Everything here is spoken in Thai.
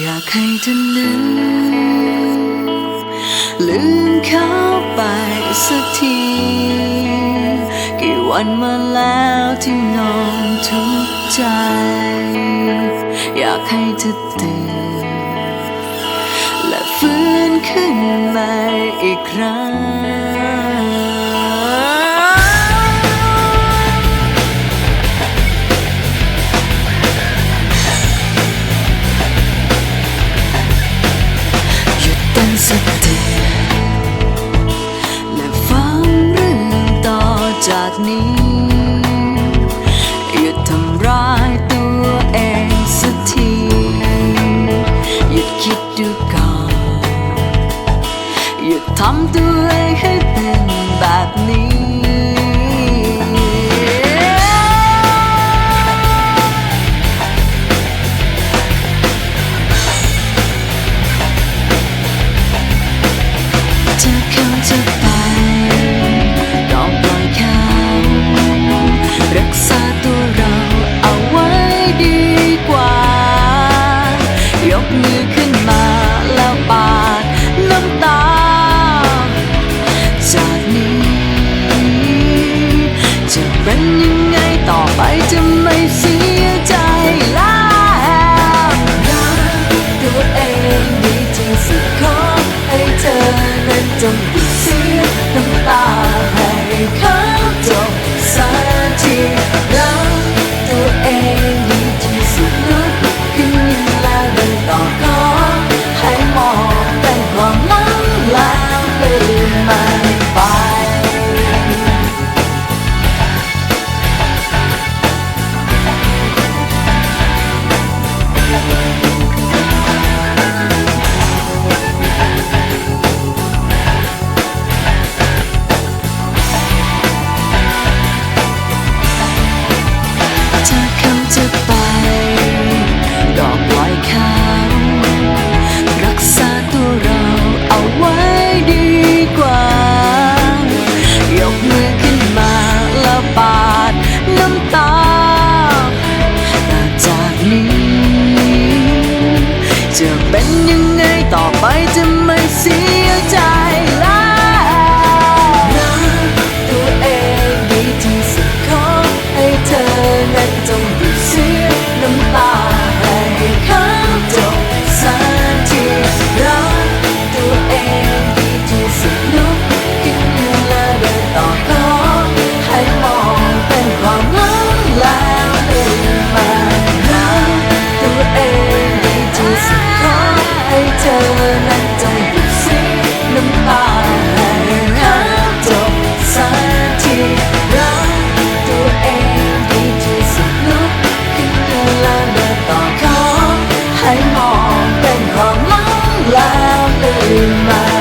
อยากให้เธอนึกลืมเขาไปสักที กี่วันมาแล้วที่นอนทุกใจ อยากให้เธอตื่นและฟื้นขึ้นมาอีกครั้ง จากนี้ หยุดทำร้ายตัวเองสักที หยุดคิดดูก่อน หยุดทำตัวเองให้เป็นแบบนี้ ยกมือขึ้นมาแล้วปาดน้ำตา จากนี้ จะเป็นยังไงต่อไปจะไม่เสียใจแล้วรักตัวเองดีที่สุดขอให้เธอนั้นจงเสียน้ำตาให้เขา จะเป็นยังไงต่อไปจะไม่เสีย loudly in my